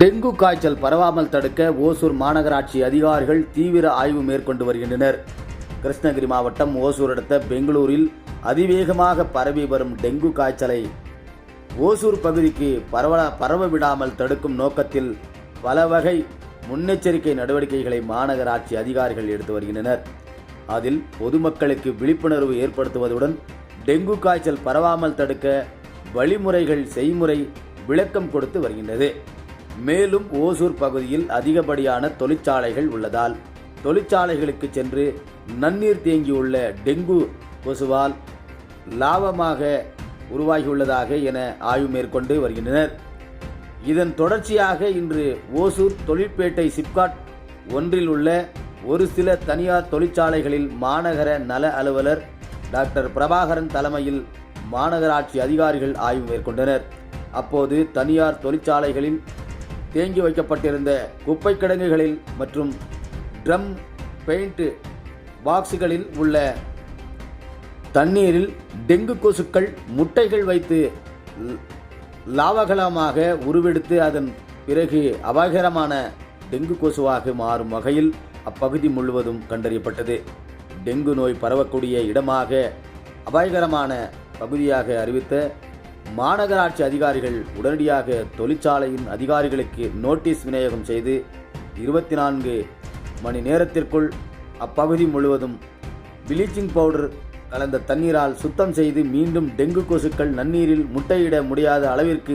Dengue காய்ச்சல் பரவாமல் தடுக்க ஓசூர் மாநகராட்சி அதிகாரிகள் தீவிர ஆய்வு மேற்கொண்டு வருகின்றனர். கிருஷ்ணகிரி மாவட்டம் ஓசூர் அடுத்த பெங்களூரில் அதிவேகமாக பரவி வரும் டெங்கு காய்ச்சலை ஓசூர் பகுதிக்கு பரவ பரவ விடாமல் தடுக்கும் நோக்கத்தில் பல வகை முன்னெச்சரிக்கை நடவடிக்கைகளை மாநகராட்சி அதிகாரிகள் எடுத்து வருகின்றனர். அதில் பொதுமக்களுக்கு விழிப்புணர்வு ஏற்படுத்துவதுடன் டெங்கு காய்ச்சல் பரவாமல் தடுக்க வழிமுறைகள் செய்முறை விளக்கம் கொடுத்து வருகின்றது. மேலும் ஓசூர் பகுதியில் அதிகப்படியான தொழிற்சாலைகள் உள்ளதால் தொழிற்சாலைகளுக்கு சென்று நன்னீர் தேங்கியுள்ள டெங்கு கொசுவால் லாபமாக உருவாகியுள்ளதாக என ஆய்வு மேற்கொண்டு வருகின்றனர். இதன் தொடர்ச்சியாக இன்று ஓசூர் தொழிற்பேட்டை சிப்காட் ஒன்றில் உள்ள ஒரு சில தனியார் தொழிற்சாலைகளில் மாநகர நல அலுவலர் டாக்டர் பிரபாகரன் தலைமையில் மாநகராட்சி அதிகாரிகள் ஆய்வு மேற்கொண்டனர். அப்போது தனியார் தொழிற்சாலைகளில் தேங்கி வைக்கப்பட்டிருந்த குப்பை கிடங்குகளில் மற்றும் ட்ரம் பெயிண்ட் பாக்ஸுகளில் உள்ள தண்ணீரில் டெங்கு கொசுக்கள் முட்டைகள் வைத்து ல- லாவகலமாக உருவெடுத்து அதன் பிறகு அபாயகரமான டெங்கு கொசுவாக மாறும் வகையில் அப்பகுதி முழுவதும் கண்டறியப்பட்டது. டெங்கு நோய் பரவக்கூடிய இடமாக அபாயகரமான பகுதியாக அறிவித்த மாநகராட்சி அதிகாரிகள் உடனடியாக தொழிற்சாலையின் அதிகாரிகளுக்கு நோட்டீஸ் விநியோகம் செய்து இருபத்தி நான்கு மணி நேரத்திற்குள் அப்பகுதி முழுவதும் ப்ளீச்சிங் பவுடர் கலந்த தண்ணீரால் சுத்தம் செய்து மீண்டும் டெங்கு கொசுக்கள் நன்னீரில் முட்டையிட முடியாத அளவிற்கு